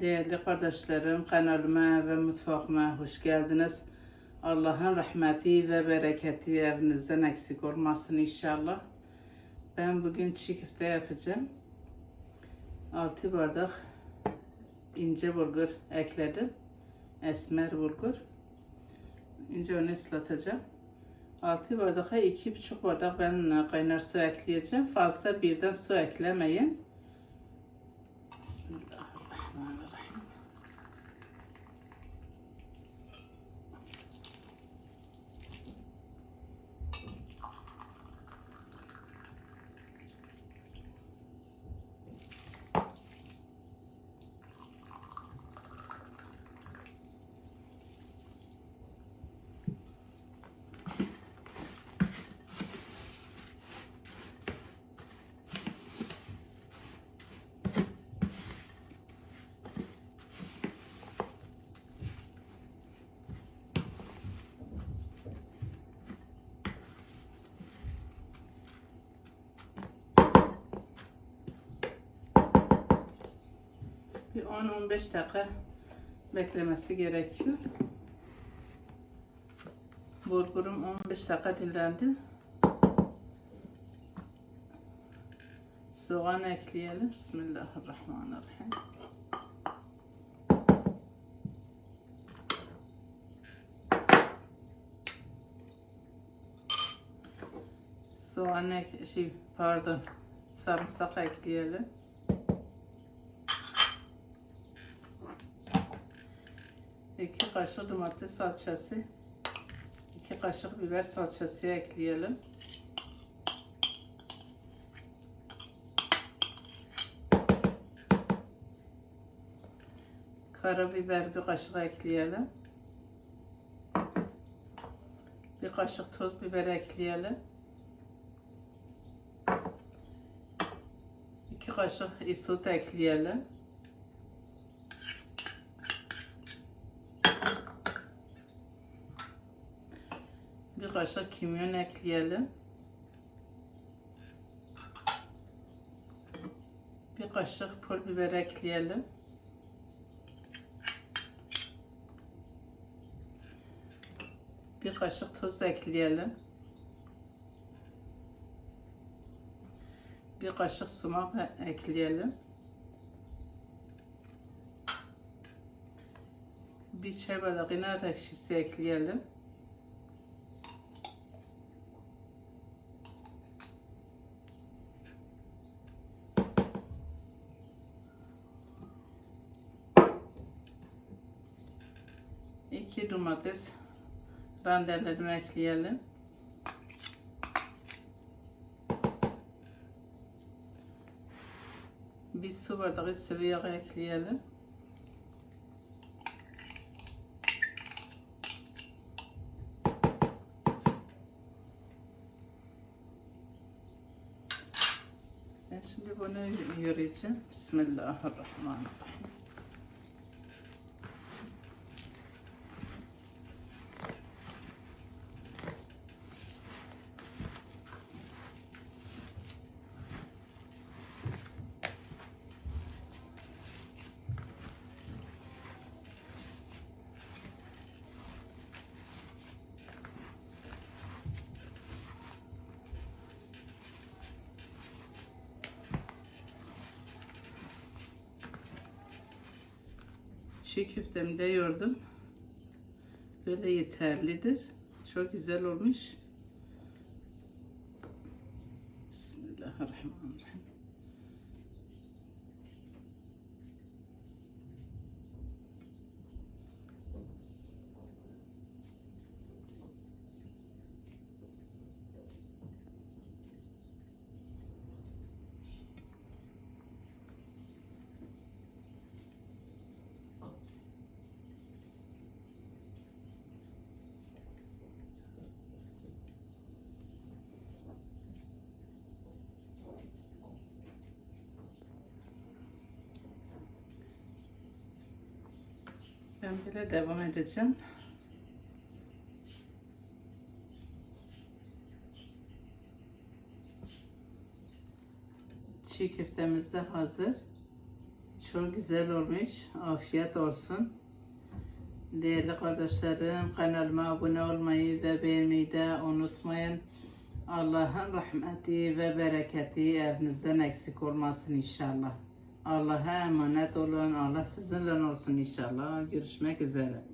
Değerli kardeşlerim, kanalıma ve mutfağıma hoş geldiniz. Allah'ın rahmeti ve bereketi evinizden eksik olmasın inşallah. Ben bugün çiğ yapacağım. 6 bardak ince bulgur ekledim. Esmer bulgur. İnce onu ıslatacağım. 6 bardağa 2,5 bardak ben kaynar su ekleyeceğim. Fazla birden su eklemeyin. Bismillahirrahmanirrahim. Bir 10-15 dakika beklemesi gerekiyor. Bulgurum 15 dakika dinlendi. Soğan ekleyelim. Bismillahirrahmanirrahim. Soğan ek şey pardon sarımsak ekleyelim. İki kaşık domates salçası, iki kaşık biber salçası ekleyelim. Karabiber bir kaşık ekleyelim. Bir kaşık toz biber ekleyelim. İki kaşık isot ekleyelim. Bir kaşık kimyon ekleyelim. Bir kaşık pul biber ekleyelim. Bir kaşık tuz ekleyelim. Bir kaşık sumak ekleyelim. Bir çay bardağı nar ekşisi ekleyelim. İki domates rendeledim ekleyelim. Bir su bardağı sıvı yağ ekleyelim. Ben şimdi bunu yürüyeceğim. Bismillahirrahmanirrahim. Çiğ köftemi de yoğurdum. Böyle yeterlidir. Çok güzel olmuş. Bismillahirrahmanirrahim. Ben böyle devam edeceğim. Çiğ köftemiz de hazır. Çok güzel olmuş. Afiyet olsun. Değerli kardeşlerim kanalıma abone olmayı ve beğenmeyi de unutmayın. Allah'ın rahmeti ve bereketi evinizden eksik olmasın inşallah. Allah'a emanet olun. Allah sizinle olsun inşallah. Görüşmek üzere.